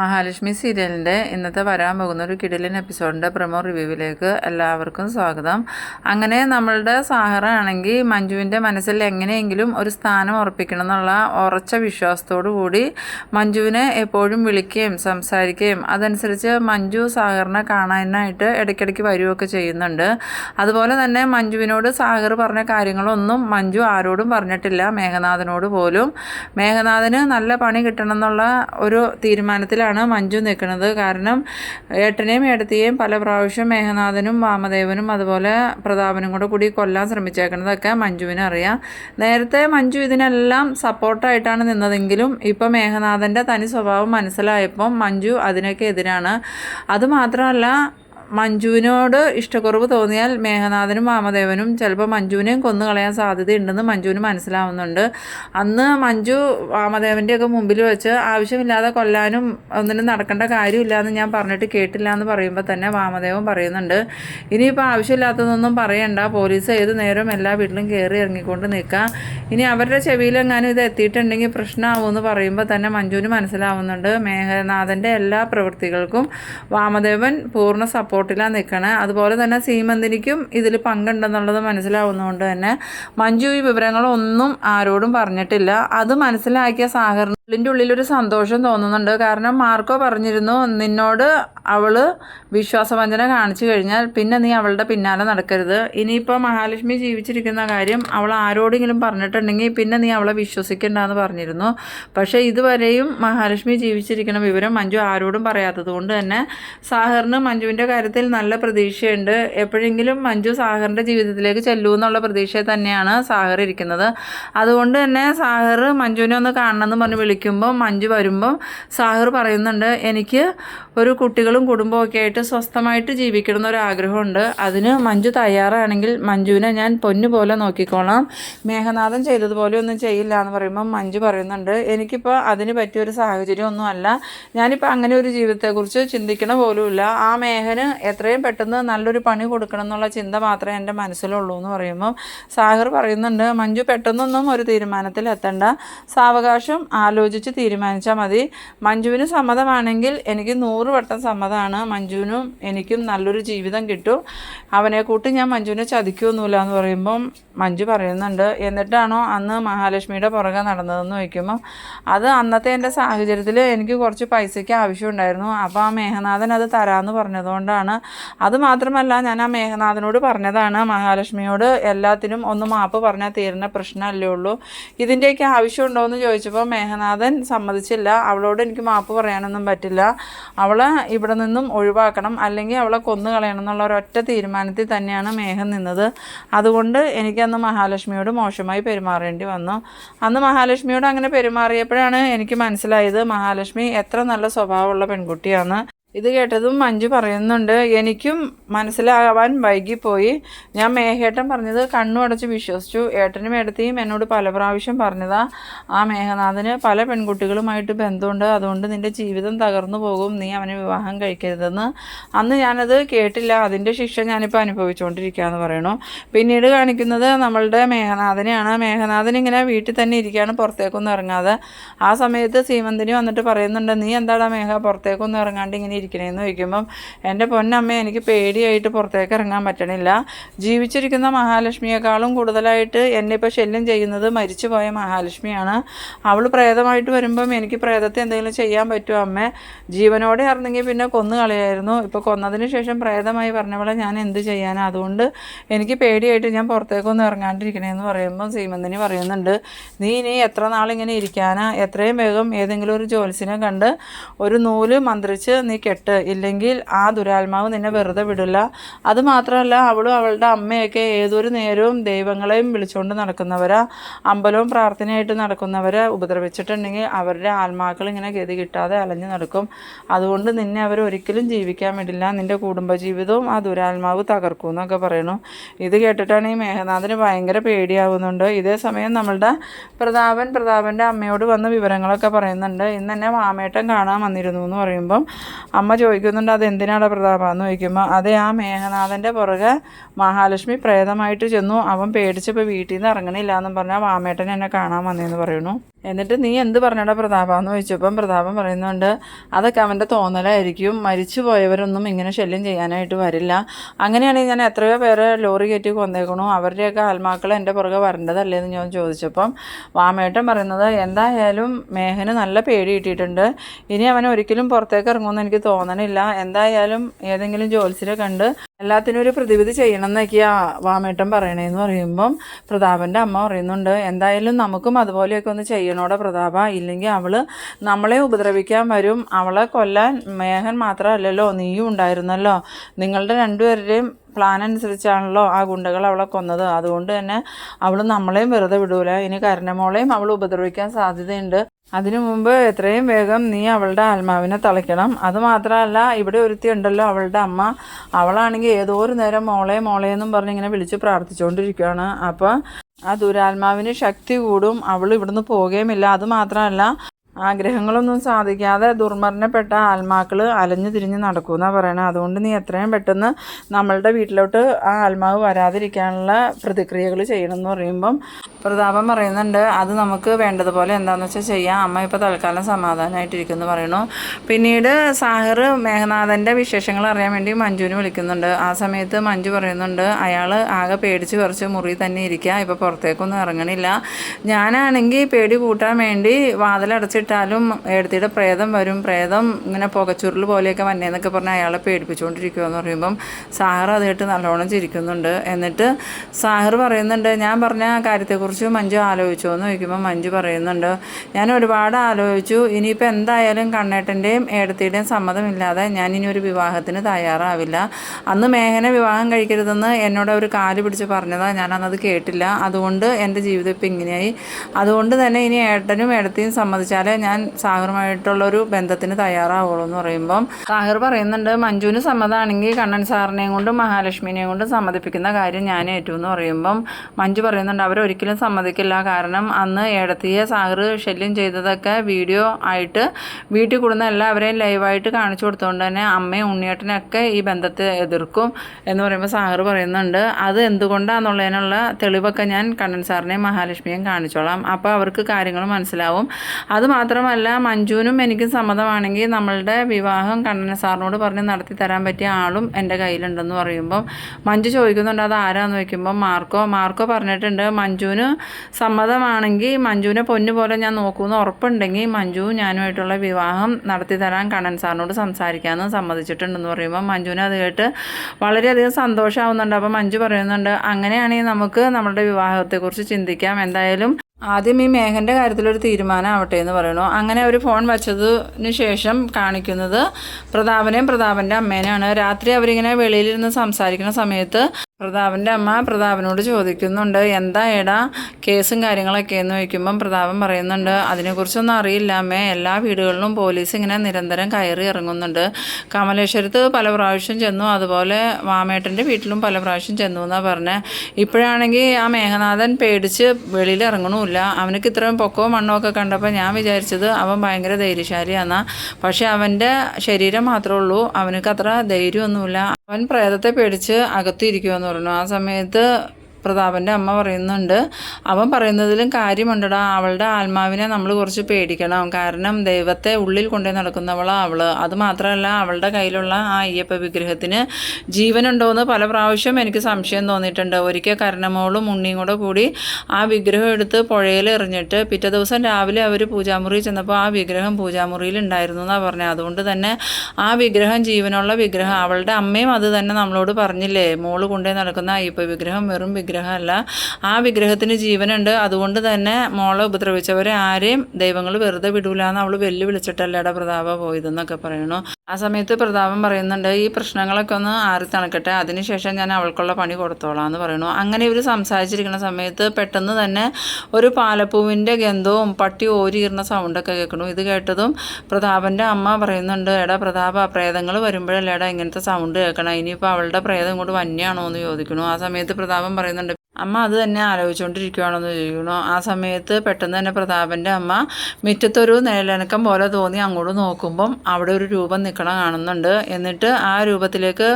മഹാലക്ഷ്മി സീരിയലിന്റെ ഇന്നത്തെ വരാൻ പോകുന്ന ഒരു കിടിലൻ എപ്പിസോഡിന്റെ പ്രമോ റിവ്യൂവിലേക്ക് എല്ലാവർക്കും സ്വാഗതം. അങ്ങനെ നമ്മളുടെ സാഹറ ആണെങ്കിൽ മഞ്ജുവിന്റെ മനസ്സിൽ എങ്ങനെയെങ്കിലും ഒരു സ്ഥാനം ഉറപ്പിക്കണം എന്നുള്ള ഉറച്ച വിശ്വാസത്തോടു കൂടി മഞ്ജുവിനെ എപ്പോഴും വിളിക്കുകയും സംസാരിക്കുകയും അതനുസരിച്ച് മഞ്ജു സാഹറിനെ കാണാനായിട്ട് ഇടയ്ക്കിടയ്ക്ക് വരികയൊക്കെ ചെയ്യുന്നുണ്ട്. അതുപോലെ തന്നെ മഞ്ജുവിനോട് സാഹർ പറഞ്ഞ കാര്യങ്ങളൊന്നും മഞ്ജു ആരോടും പറഞ്ഞിട്ടില്ല. മേഘനാഥനോട് പോലും മേഘനാഥന് നല്ല പണി കിട്ടണം എന്നുള്ള ഒരു തീരുമാനത്തിൽ ാണ് മഞ്ജു നിൽക്കുന്നത്. കാരണം ഏട്ടനെയും ഏടത്തെയും പല പ്രാവശ്യം മേഘനാഥനും വാമദേവനും അതുപോലെ പ്രതാപനും കൂടെ കൂടി കൊല്ലാൻ ശ്രമിച്ചേക്കുന്നതൊക്കെ മഞ്ജുവിന് അറിയാം. നേരത്തെ മഞ്ജു ഇതിനെല്ലാം സപ്പോർട്ടായിട്ടാണ് നിന്നതെങ്കിലും ഇപ്പോൾ മേഘനാഥന്റെ തനി സ്വഭാവം മനസ്സിലായപ്പം മഞ്ജു അതിനൊക്കെ എതിരാണ്. അതുമാത്രമല്ല മഞ്ജുവിനോട് ഇഷ്ടക്കുറവ് തോന്നിയാൽ മേഘനാഥനും വാമദേവനും ചിലപ്പോൾ മഞ്ജുവിനെയും കൊന്നു കളയാൻ സാധ്യതയുണ്ടെന്ന് മഞ്ജുവിന് മനസ്സിലാവുന്നുണ്ട്. അന്ന് മഞ്ജു വാമദേവന്റെയൊക്കെ മുമ്പിൽ വെച്ച് ആവശ്യമില്ലാതെ കൊല്ലാനും ഒന്നിനും നടക്കേണ്ട കാര്യമില്ല എന്ന് ഞാൻ പറഞ്ഞിട്ട് കേട്ടില്ല എന്ന് പറയുമ്പോൾ തന്നെ വാമദേവൻ പറയുന്നുണ്ട്. ഇനിയിപ്പോൾ ആവശ്യമില്ലാത്തതൊന്നും പറയണ്ട. പോലീസ് ഏത് നേരവും എല്ലാ വീട്ടിലും കയറി ഇറങ്ങിക്കൊണ്ട് നിൽക്കുക ഇനി അവരുടെ ചെവിയിലെങ്ങാനും ഇത് എത്തിയിട്ടുണ്ടെങ്കിൽ പ്രശ്നമാവുമെന്ന് പറയുമ്പോൾ തന്നെ മഞ്ജുവിന് മനസ്സിലാവുന്നുണ്ട്. മേഘനാഥന്റെ എല്ലാ പ്രവൃത്തികൾക്കും വാമദേവൻ പൂർണ സപ്പോർട്ട് സപ്പോർട്ടിലാണ് നിൽക്കണേ അതുപോലെ തന്നെ സീമന്തിനിക്കും ഇതിൽ പങ്കുണ്ടെന്നുള്ളത് മനസ്സിലാവുന്നതുകൊണ്ട് തന്നെ മഞ്ജു ഈ വിവരങ്ങളൊന്നും ആരോടും പറഞ്ഞിട്ടില്ല. അത് മനസ്സിലാക്കിയ സാഗറിന് ഉള്ളിന്റെ ഉള്ളിലൊരു സന്തോഷം തോന്നുന്നുണ്ട്. കാരണം മാർക്കോ പറഞ്ഞിരുന്നു നിന്നോട് അവൾ വിശ്വാസവഞ്ചന കാണിച്ചു കഴിഞ്ഞാൽ പിന്നെ നീ അവളുടെ പിന്നാലെ നടക്കരുത്. ഇനിയിപ്പോൾ മഹാലക്ഷ്മി ജീവിച്ചിരിക്കുന്ന കാര്യം അവൾ ആരോടെങ്കിലും പറഞ്ഞിട്ടുണ്ടെങ്കിൽ പിന്നെ നീ അവളെ വിശ്വസിക്കണ്ടെന്ന് പറഞ്ഞിരുന്നു. പക്ഷേ ഇതുവരെയും മഹാലക്ഷ്മി ജീവിച്ചിരിക്കുന്ന വിവരം മഞ്ജു ആരോടും പറയാത്തത് കൊണ്ട് തന്നെ സാഹറിന് മഞ്ജുവിന്റെ കാര്യത്തിൽ നല്ല പ്രതീക്ഷയുണ്ട്. എപ്പോഴെങ്കിലും മഞ്ജു സാഹറിന്റെ ജീവിതത്തിലേക്ക് ചെല്ലൂ എന്നുള്ള തന്നെയാണ് സാഹർ ഇരിക്കുന്നത്. അതുകൊണ്ട് തന്നെ സാഹർ മഞ്ജുവിനെ ഒന്ന് കാണണമെന്ന് പറഞ്ഞ് വിളിക്കുമ്പോൾ മഞ്ജു വരുമ്പോൾ സാഹർ പറയുന്നുണ്ട് എനിക്ക് ഒരു കുട്ടികളും കുടുംബവും ഒക്കെ ആയിട്ട് സ്വസ്ഥമായിട്ട് ജീവിക്കണം എന്നൊരാഗ്രഹമുണ്ട് അതിന് മഞ്ജു തയ്യാറാണെങ്കിൽ മഞ്ജുവിനെ ഞാൻ പൊന്നു പോലെ നോക്കിക്കോളാം. മേഘനാഥൻ ചെയ്തതുപോലെ ഒന്നും ചെയ്യില്ല എന്ന് പറയുമ്പോൾ മഞ്ജു പറയുന്നുണ്ട് എനിക്കിപ്പോൾ അതിന് പറ്റിയൊരു സാഹചര്യം ഒന്നുമല്ല ഞാനിപ്പോൾ അങ്ങനെ ഒരു ജീവിതത്തെക്കുറിച്ച് ചിന്തിക്കണ പോലുമില്ല ആ മേഘന് എത്രയും പെട്ടെന്ന് നല്ലൊരു പണി കൊടുക്കണം എന്നുള്ള ചിന്ത മാത്രമേ എന്റെ മനസ്സിലുള്ളൂ എന്ന് പറയുമ്പോൾ സാഹർ പറയുന്നുണ്ട് മഞ്ജു പെട്ടെന്നൊന്നും ഒരു തീരുമാനത്തിൽ എത്തണ്ട സാവകാശം ആലോചിച്ച് തീരുമാനിച്ചാൽ മതി. മഞ്ജുവിന് സമ്മതമാണെങ്കിൽ എനിക്ക് നൂറ് വട്ടം സമ്മതമാണ്. മഞ്ജുവിനും എനിക്കും നല്ലൊരു ജീവിതം കിട്ടും. അവനെ കൂട്ടി ഞാൻ മഞ്ജുവിനെ ചതിക്കൊന്നുമില്ല എന്ന് പറയുമ്പം മഞ്ജു പറയുന്നുണ്ട്. എന്നിട്ടാണോ അന്ന് മഹാലക്ഷ്മിയുടെ പുറകെ നടന്നതെന്ന് ചോദിക്കുമ്പോൾ അത് അന്നത്തെ എന്റെ സാഹചര്യത്തിൽ എനിക്ക് കുറച്ച് പൈസയ്ക്ക് ആവശ്യമുണ്ടായിരുന്നു. അപ്പോൾ ആ മേഘനാഥൻ അത് തരാമെന്ന് പറഞ്ഞതുകൊണ്ടാണ്. അത് മാത്രമല്ല ഞാൻ ആ മേഘനാഥനോട് പറഞ്ഞതാണ്. മഹാലക്ഷ്മിയോട് എല്ലാത്തിനും ഒന്ന് മാപ്പ് പറഞ്ഞാൽ തീരുന്ന പ്രശ്നമല്ലേ ഉള്ളൂ. ഇതിന്റെയൊക്കെ ആവശ്യമുണ്ടോ എന്ന് ചോദിച്ചപ്പോൾ മേഘനാഥൻ സമ്മതിച്ചില്ല. അവളോട് എനിക്ക് മാപ്പ് പറയാനൊന്നും പറ്റില്ല. അവളെ ഇവിടെ നിന്നും ഒഴിവാക്കണം. അല്ലെങ്കിൽ അവളെ കൊന്നു കളയണം എന്നുള്ള ഒരൊറ്റ തീരുമാനത്തിൽ തന്നെയാണ് മേഘം നിന്നത്. അതുകൊണ്ട് എനിക്കന്ന് മഹാലക്ഷ്മിയോട് മോശമായി പെരുമാറേണ്ടി വന്നു. അന്ന് മഹാലക്ഷ്മിയോട് അങ്ങനെ പെരുമാറിയപ്പോഴാണ് എനിക്ക് മനസ്സിലായത് മഹാലക്ഷ്മി എത്ര നല്ല സ്വഭാവമുള്ള പെൺകുട്ടിയാണ്. ഇത് കേട്ടതും മഞ്ജു പറയുന്നുണ്ട് എനിക്കും മനസ്സിലാവാൻ വൈകിപ്പോയി. ഞാൻ മേഘേട്ടൻ പറഞ്ഞത് കണ്ണു അടച്ച് വിശ്വസിച്ചു. ഏട്ടനും ഏടത്തെയും എന്നോട് പല പ്രാവശ്യം പറഞ്ഞതാ ആ മേഘനാഥന് പല പെൺകുട്ടികളുമായിട്ട് ബന്ധമുണ്ട്. അതുകൊണ്ട് നിന്റെ ജീവിതം തകർന്നു പോകും. നീ അവനെ വിവാഹം കഴിക്കരുതെന്ന്. അന്ന് ഞാനത് കേട്ടില്ല. അതിന്റെ ശിക്ഷ ഞാനിപ്പോൾ അനുഭവിച്ചുകൊണ്ടിരിക്കുകയെന്ന് പറയണു. പിന്നീട് കാണിക്കുന്നത് നമ്മളുടെ മേഘനാഥനെയാണ്. മേഘനാഥൻ ഇങ്ങനെ വീട്ടിൽ തന്നെ ഇരിക്കുകയാണ് പുറത്തേക്കൊന്നും ഇറങ്ങാതെ. ആ സമയത്ത് സീമന്തിനി വന്നിട്ട് പറയുന്നുണ്ട് നീ എന്താടാ മേഘ പുറത്തേക്കൊന്നും ഇറങ്ങാണ്ട് ഇങ്ങനെ ഇരിക്കണേന്ന് ചോദിക്കുമ്പം എന്റെ പൊന്നമ്മ എനിക്ക് പേടിയായിട്ട് പുറത്തേക്ക് ഇറങ്ങാൻ പറ്റണില്ല. ജീവിച്ചിരിക്കുന്ന മഹാലക്ഷ്മിയെക്കാളും കൂടുതലായിട്ട് എന്നെ ഇപ്പോൾ ശല്യം ചെയ്യുന്നത് മരിച്ചുപോയ മഹാലക്ഷ്മിയാണ്. അവൾ പ്രേതമായിട്ട് വരുമ്പം എനിക്ക് പ്രേതത്തെ എന്തെങ്കിലും ചെയ്യാൻ പറ്റുമോ അമ്മ? ജീവനോടെ ആയിരുന്നെങ്കിൽ പിന്നെ കൊന്നു കളയായിരുന്നു. ഇപ്പോൾ കൊന്നതിന് ശേഷം പ്രേതമായി പറഞ്ഞവളെ ഞാൻ എന്ത് ചെയ്യാനാണ് അതുകൊണ്ട് എനിക്ക് പേടിയായിട്ട് ഞാൻ പുറത്തേക്കൊന്നും ഇറങ്ങാണ്ടിരിക്കണേന്ന് പറയുമ്പോൾ സീമന്തിനി പറയുന്നുണ്ട് നീ ഇനി എത്ര നാളിങ്ങനെ ഇരിക്കാനാ? എത്രയും വേഗം ഏതെങ്കിലും ഒരു ജോലിസിനെ കണ്ട് ഒരു നൂൽ മന്ത്രിച്ച് നീ കെട്ട് ഇല്ലെങ്കിൽ ആ ദുരാത്മാവ് നിന്നെ വെറുതെ വിടില്ല. അത് മാത്രമല്ല അവളും അവളുടെ അമ്മയൊക്കെ ഏതൊരു നേരവും ദൈവങ്ങളെയും വിളിച്ചുകൊണ്ട് നടക്കുന്നവരാ. അമ്പലവും പ്രാർത്ഥനയായിട്ട് നടക്കുന്നവരെ ഉപദ്രവിച്ചിട്ടുണ്ടെങ്കിൽ അവരുടെ ആത്മാക്കൾ ഇങ്ങനെ ഗതി കിട്ടാതെ അലഞ്ഞു നടക്കും. അതുകൊണ്ട് നിന്നെ അവർ ഒരിക്കലും ജീവിക്കാൻ വിടില്ല. നിന്റെ കുടുംബജീവിതവും ആ ദുരാത്മാവ് തകർക്കും എന്നൊക്കെ പറയണു ഇത് കേട്ടിട്ടാണ് ഈ മേഘനാഥന് ഭയങ്കര പേടിയാവുന്നുണ്ട്. ഇതേ സമയം നമ്മളുടെ പ്രതാപൻ പ്രതാപന്റെ അമ്മയോട് വന്ന വിവരങ്ങളൊക്കെ പറയുന്നുണ്ട്. ഇന്ന് എന്നെ വാമേട്ടൻ കാണാൻ വന്നിരുന്നു എന്ന് പറയുമ്പം അമ്മ ചോദിക്കുന്നുണ്ട് അത് എന്തിനാണ് പ്രതാപ? എന്ന് ചോദിക്കുമ്പോൾ അതെ ആ മേഘനാഥന്റെ പുറകെ മഹാലക്ഷ്മി പ്രേതമായിട്ട് ചെന്നു. അവൻ പേടിച്ചപ്പോൾ വീട്ടിൽ നിന്ന് ഇറങ്ങണില്ല എന്നും പറഞ്ഞാൽ വാമേട്ടൻ എന്നെ കാണാൻ വന്നതെന്ന് പറയുന്നു. എന്നിട്ട് നീ എന്ത് പറഞ്ഞടാ പ്രതാപമെന്ന് ചോദിച്ചപ്പം പ്രതാപൻ പറയുന്നുണ്ട് അതൊക്കെ അവന്റെ തോന്നലായിരിക്കും. മരിച്ചു പോയവരൊന്നും ഇങ്ങനെ ശല്യം ചെയ്യാനായിട്ട് വരില്ല. അങ്ങനെയാണെങ്കിൽ ഞാൻ എത്രയോ പേരെ ലോറി കയറ്റി കൊന്നേക്കണു. അവരുടെയൊക്കെ ആത്മാക്കൾ എന്റെ പുറകെ വരേണ്ടതല്ലേ എന്ന് ഞാൻ ചോദിച്ചപ്പം വാമേട്ടൻ പറയുന്നത് എന്തായാലും മേഹന് നല്ല പേടി കിട്ടിയിട്ടുണ്ട്. ഇനി അവൻ ഒരിക്കലും പുറത്തേക്ക് ഇറങ്ങുമെന്ന് എനിക്ക് തോന്നണില്ല. എന്തായാലും ഏതെങ്കിലും ജോത്സ്യരെ കണ്ട് എല്ലാത്തിനും ഒരു പ്രതിവിധി ചെയ്യണം എന്നൊക്കെയാ വാമേട്ടൻ പറയണേന്ന് പറയുമ്പം പ്രതാപന്റെ അമ്മ പറയുന്നുണ്ട് എന്തായാലും നമുക്കും അതുപോലെയൊക്കെ ഒന്ന് ചെയ്യണോടെ പ്രതാപ. ഇല്ലെങ്കിൽ അവൾ നമ്മളെ ഉപദ്രവിക്കാൻ വരും. അവളെ കൊല്ലാൻ മേഹൻ മാത്രമല്ലല്ലോ നീയും ഉണ്ടായിരുന്നല്ലോ. നിങ്ങളുടെ രണ്ടുപേരുടെയും പ്ലാൻ അനുസരിച്ചാണല്ലോ ആ ഗുണ്ടകൾ അവളെ കൊന്നത്. അതുകൊണ്ട് തന്നെ അവൾ നമ്മളെയും വെറുതെ വിടൂല. ഇനി കരണമോളെയും അവൾ ഉപദ്രവിക്കാൻ സാധ്യതയുണ്ട്. അതിനു മുമ്പ് എത്രയും വേഗം നീ അവളുടെ ആത്മാവിനെ തളയ്ക്കണം അത് മാത്രമല്ല ഇവിടെ ഒരുത്തി ഉണ്ടല്ലോ അവളുടെ അമ്മ. അവളാണെങ്കിൽ ഏതോ ഒരു നേരം മോളെ മോളെ എന്നും പറഞ്ഞ് ഇങ്ങനെ വിളിച്ച് പ്രാർത്ഥിച്ചുകൊണ്ടിരിക്കുകയാണ് അപ്പോൾ ആ ദുരാത്മാവിന് ശക്തി കൂടും. അവൾ ഇവിടുന്ന് പോവുകയുമില്ല അത് മാത്രമല്ല ആഗ്രഹങ്ങളൊന്നും സാധിക്കാതെ ദുർമരണപ്പെട്ട ആത്മാക്കൾ അലഞ്ഞു തിരിഞ്ഞ് നടക്കുമെന്നാണ് പറയണത് അതുകൊണ്ട് നീ എത്രയും പെട്ടെന്ന് നമ്മളുടെ വീട്ടിലോട്ട് ആ ആത്മാവ് വരാതിരിക്കാനുള്ള പ്രതിക്രിയകൾ ചെയ്യണം എന്ന് പറയുമ്പം പ്രതാപം പറയുന്നുണ്ട് അത് നമുക്ക് വേണ്ടതുപോലെ എന്താണെന്ന് വെച്ചാൽ ചെയ്യാം. അമ്മ ഇപ്പോൾ തൽക്കാലം സമാധാനമായിട്ടിരിക്കുമെന്ന് പറയുന്നു. പിന്നീട് സാഹിർ മേഘനാഥന്റെ വിശേഷങ്ങൾ അറിയാൻ വേണ്ടി മഞ്ജുവിനെ വിളിക്കുന്നുണ്ട്. ആ സമയത്ത് മഞ്ജു പറയുന്നുണ്ട് അയാൾ ആകെ പേടിച്ച് കുറച്ച് മുറി തന്നെ ഇരിക്കുക ഇപ്പോൾ പുറത്തേക്കൊന്നും ഇറങ്ങണില്ല. ഞാനാണെങ്കിൽ പേടി കൂട്ടാൻ വേണ്ടി വാതിലടച്ചിട്ടാലും എടുത്തിയുടെ പ്രേതം വരും പ്രേതം ഇങ്ങനെ പുകച്ചുരുൾ പോലെയൊക്കെ വന്നേന്നൊക്കെ പറഞ്ഞ് അയാളെ പേടിപ്പിച്ചുകൊണ്ടിരിക്കുമെന്ന് പറയുമ്പം സാഹർ അത് കേട്ട് നല്ലോണം ചിരിക്കുന്നുണ്ട്. എന്നിട്ട് സാഹർ പറയുന്നുണ്ട് ഞാൻ പറഞ്ഞ കാര്യത്തെക്കുറിച്ച് മഞ്ജു ആലോചിച്ചോ എന്ന് ചോദിക്കുമ്പോൾ മഞ്ജു പറയുന്നുണ്ട് ഞാൻ ഒരുപാട് ആലോചിച്ചു. ഇനിയിപ്പോൾ എന്തായാലും കണ്ണേട്ടന്റെയും ഏടത്തിയുടെയും സമ്മതമില്ലാതെ ഞാൻ ഇനി ഒരു വിവാഹത്തിന് തയ്യാറാവില്ല. അന്ന് മേഘന വിവാഹം കഴിക്കരുതെന്ന് എന്നോട് ഒരു കാൽ പിടിച്ച് പറഞ്ഞതാണ് ഞാൻ അന്നത് കേട്ടില്ല. അതുകൊണ്ട് എന്റെ ജീവിതം ഇപ്പം ഇങ്ങനെയായി. അതുകൊണ്ട് തന്നെ ഇനി ഏട്ടനും ഏടത്തിയും സമ്മതിച്ചാലേ ഞാൻ സാഗറുമായിട്ടുള്ളൊരു ബന്ധത്തിന് തയ്യാറാവുള്ളൂ എന്ന് പറയുമ്പം സാഹിർ പറയുന്നുണ്ട് മഞ്ജുവിന് സമ്മതമാണെങ്കിൽ കണ്ണൻ സാറിനെയും കൊണ്ടും മഹാലക്ഷ്മിനെയും കൊണ്ടും സമ്മതിപ്പിക്കുന്ന കാര്യം ഞാൻ ഏറ്റു എന്ന് പറയുമ്പം മഞ്ജു പറയുന്നുണ്ട് അവരൊരിക്കലും സമ്മതിക്കില്ല. കാരണം അന്ന് ഏടത്തിയെ സാഹിർ ശല്യം ചെയ്തതൊക്കെ വീഡിയോ ആയിട്ട് വീട്ടിൽ കൂടുന്ന എല്ലാവരെയും ലൈവായിട്ട് കാണിച്ചു കൊടുത്തുകൊണ്ട് തന്നെ അമ്മയും ഉണ്ണിയേട്ടനൊക്കെ ഈ ബന്ധത്തെ എതിർക്കും എന്ന് പറയുമ്പോൾ സാഹിർ പറയുന്നുണ്ട് അത് എന്തുകൊണ്ടാണെന്നുള്ളതിനുള്ള തെളിവൊക്കെ ഞാൻ കണ്ണൻ സാറിനെയും മഹാലക്ഷ്മിയെയും കാണിച്ചോളാം. അപ്പോൾ അവർക്ക് കാര്യങ്ങൾ മനസ്സിലാവും. അത് മാത്രമല്ല മഞ്ജുവിനും എനിക്ക് സമ്മതമാണെങ്കിൽ നമ്മളുടെ വിവാഹം കണ്ണൻ സാറിനോട് പറഞ്ഞ് നടത്തി തരാൻ പറ്റിയ ആളും എന്റെ കയ്യിലുണ്ടെന്ന് പറയുമ്പം മഞ്ജു ചോദിക്കുന്നുണ്ട് അത് ആരാന്ന്? ചോദിക്കുമ്പോൾ മാർക്കോ. മാർക്കോ പറഞ്ഞിട്ടുണ്ട് മഞ്ജുവിന് സമ്മതമാണെങ്കിൽ മഞ്ജുവിനെ പൊന്നു പോലെ ഞാൻ നോക്കുമെന്ന് ഉറപ്പുണ്ടെങ്കിൽ മഞ്ജു ഞാനുമായിട്ടുള്ള വിവാഹം നടത്തി തരാൻ കണ്ണൻ സാറിനോട് സംസാരിക്കാമെന്ന് സമ്മതിച്ചിട്ടുണ്ടെന്ന് പറയുമ്പോൾ മഞ്ജുവിന് അത് കേട്ട് വളരെയധികം സന്തോഷമാവുന്നുണ്ട് അപ്പോൾ മഞ്ജു പറയുന്നുണ്ട് അങ്ങനെയാണെങ്കിൽ നമുക്ക് നമ്മുടെ വിവാഹത്തെക്കുറിച്ച് ചിന്തിക്കാം. എന്തായാലും ആദ്യം ഈ മേഘന്റെ കാര്യത്തിലൊരു തീരുമാനമാവട്ടെ എന്ന് പറയണു അങ്ങനെ അവർ ഫോൺ വച്ചതിന് ശേഷം കാണിക്കുന്നത് പ്രതാപനെയും പ്രതാപന്റെ അമ്മേനെയാണ്. രാത്രി അവരിങ്ങനെ വെളിയിലിരുന്ന് സംസാരിക്കുന്ന സമയത്ത് പ്രതാപന്റെ അമ്മ പ്രതാപനോട് ചോദിക്കുന്നുണ്ട് എന്താ ഏടാ കേസും കാര്യങ്ങളൊക്കെ എന്ന് ചോദിക്കുമ്പം പ്രതാപൻ പറയുന്നുണ്ട് അതിനെക്കുറിച്ചൊന്നും അറിയില്ല അമ്മേ എല്ലാ വീടുകളിലും പോലീസ് ഇങ്ങനെ നിരന്തരം കയറി ഇറങ്ങുന്നുണ്ട്. കമലേശ്വരത്ത് പല പ്രാവശ്യം ചെന്നു അതുപോലെ വാമേട്ടന്റെ വീട്ടിലും പല പ്രാവശ്യം ചെന്നു എന്നാണ് പറഞ്ഞത് ഇപ്പോഴാണെങ്കിൽ ആ മേഘനാഥൻ പേടിച്ച് വെളിയിൽ ഇറങ്ങണമില്ല അവനക്ക് ഇത്രയും പൊക്കവും മണ്ണോ ഒക്കെ കണ്ടപ്പോൾ ഞാൻ വിചാരിച്ചത് അവൻ ഭയങ്കര ധൈര്യശാലിയാണ് പക്ഷേ അവന്റെ ശരീരം മാത്രമേ ഉള്ളൂ അവനക്ക് അത്ര ധൈര്യമൊന്നുമില്ല. അവൻ പ്രേതത്തെ പേടിച്ച് അകത്തിരിക്കുമെന്ന് പറഞ്ഞു. ആ സമയത്ത് പ്രതാപന്റെ അമ്മ പറയുന്നുണ്ട്. അവൻ പറയുന്നതിലും കാര്യമുണ്ടടാ. അവളുടെ ആത്മാവിനെ നമ്മൾ കുറച്ച് പേടിക്കണം. കാരണം ദൈവത്തെ ഉള്ളിൽ കൊണ്ടേ നടക്കുന്നവളാണ് അവൾ അതുമാത്രമല്ല അവളുടെ കയ്യിലുള്ള ആ അയ്യപ്പ വിഗ്രഹത്തിന് ജീവനുണ്ടോയെന്ന് പല പ്രാവശ്യം എനിക്ക് സംശയം തോന്നിയിട്ടുണ്ട്. ഒരിക്കൽ കരണമോളും ഉണ്ണിയും കൂടെ കൂടി ആ വിഗ്രഹം എടുത്ത് പുഴയിൽ എറിഞ്ഞിട്ട് പിറ്റേ ദിവസം രാവിലെ അവർ പൂജാമുറി ചെന്നപ്പോൾ ആ വിഗ്രഹം പൂജാമുറിയിൽ ഉണ്ടായിരുന്നു എന്നാണ് പറഞ്ഞത് അതുകൊണ്ട് തന്നെ ആ വിഗ്രഹം ജീവനുള്ള വിഗ്രഹം. അവളുടെ അമ്മയും അത് തന്നെ നമ്മളോട് പറഞ്ഞില്ലേ മോൾ കൊണ്ടേ നടക്കുന്ന അയ്യപ്പ വിഗ്രഹം വെറും വിഗ്രഹമല്ല. ആ വിഗ്രഹത്തിന് ജീവനുണ്ട്. അതുകൊണ്ട് തന്നെ മോളെ ഉപദ്രവിച്ചവരെ ആരെയും ദൈവങ്ങൾ വെറുതെ വിടൂല എന്ന് അവൾ വെല്ലുവിളിച്ചിട്ടല്ലേടാ പ്രതാപ പോയതെന്നൊക്കെ പറയണു. ആ സമയത്ത് പ്രതാപം പറയുന്നുണ്ട് ഈ പ്രശ്നങ്ങളൊക്കെ ഒന്ന് ആറി തണക്കട്ടെ. അതിനുശേഷം ഞാൻ അവൾക്കുള്ള പണി കൊടുത്തോളാം എന്ന് പറയുന്നു. അങ്ങനെ ഇവർ സംസാരിച്ചിരിക്കുന്ന സമയത്ത് പെട്ടെന്ന് തന്നെ ഒരു പാലപ്പൂവിന്റെ ഗന്ധവും പട്ടി ഓരിയിരുന്ന സൗണ്ടൊക്കെ കേൾക്കണു ഇത് കേട്ടതും പ്രതാപന്റെ അമ്മ പറയുന്നുണ്ട് എടാ പ്രതാപ പ്രേതങ്ങൾ വരുമ്പോഴല്ലേടാ ഇങ്ങനത്തെ സൗണ്ട് കേൾക്കണം? ഇനിയിപ്പോൾ അവളുടെ പ്രേതം ഇങ്ങോട്ട് വന്യാണോ എന്ന് ചോദിക്കുന്നു. ആ സമയത്ത് പ്രതാപം പറയുന്നുണ്ട് അമ്മ അത് തന്നെ ആലോചിച്ചുകൊണ്ടിരിക്കുകയാണെന്ന് ചോദിക്കണു ആ സമയത്ത് പെട്ടെന്ന് തന്നെ പ്രതാപന്റെ അമ്മ മുറ്റത്തൊരു നിഴലനക്കം പോലെ തോന്നി അങ്ങോട്ട് നോക്കുമ്പം അവിടെ ഒരു രൂപം നിൽക്കണം കാണുന്നുണ്ട്. എന്നിട്ട് ആ രൂപത്തിലേക്ക്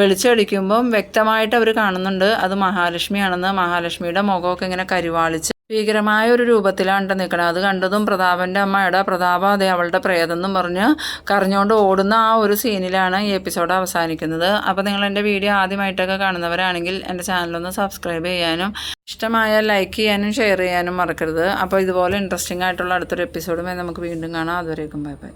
വെളിച്ചടിക്കുമ്പം വ്യക്തമായിട്ട് അവർ കാണുന്നുണ്ട്. അത് മഹാലക്ഷ്മിയാണെന്ന് മഹാലക്ഷ്മിയുടെ മുഖമൊക്കെ ഇങ്ങനെ കരിവാളിച്ച് ഭീകരമായ ഒരു രൂപത്തിലാണ് ട്ടോ നിൽക്കണത്. അത് കണ്ടതും പ്രതാപന്റെ അമ്മ പ്രതാപ അതെ അവളുടെ പ്രേതെന്നും പറഞ്ഞ് കരഞ്ഞുകൊണ്ട് ഓടുന്ന ആ ഒരു സീനിലാണ് ഈ എപ്പിസോഡ് അവസാനിക്കുന്നത്. അപ്പോൾ നിങ്ങൾ എന്റെ വീഡിയോ ആദ്യമായിട്ടൊക്കെ കാണുന്നവരാണെങ്കിൽ എന്റെ ചാനലൊന്ന് സബ്സ്ക്രൈബ് ചെയ്യാനും ഇഷ്ടമായ ലൈക്ക് ചെയ്യാനും ഷെയർ ചെയ്യാനും മറക്കരുത്. അപ്പോൾ ഇതുപോലെ ഇൻട്രസ്റ്റിംഗ് ആയിട്ടുള്ള അടുത്തൊരു എപ്പിസോഡുമായി നമുക്ക് വീണ്ടും കാണാം. അതുവരേക്കും ബൈ ബൈ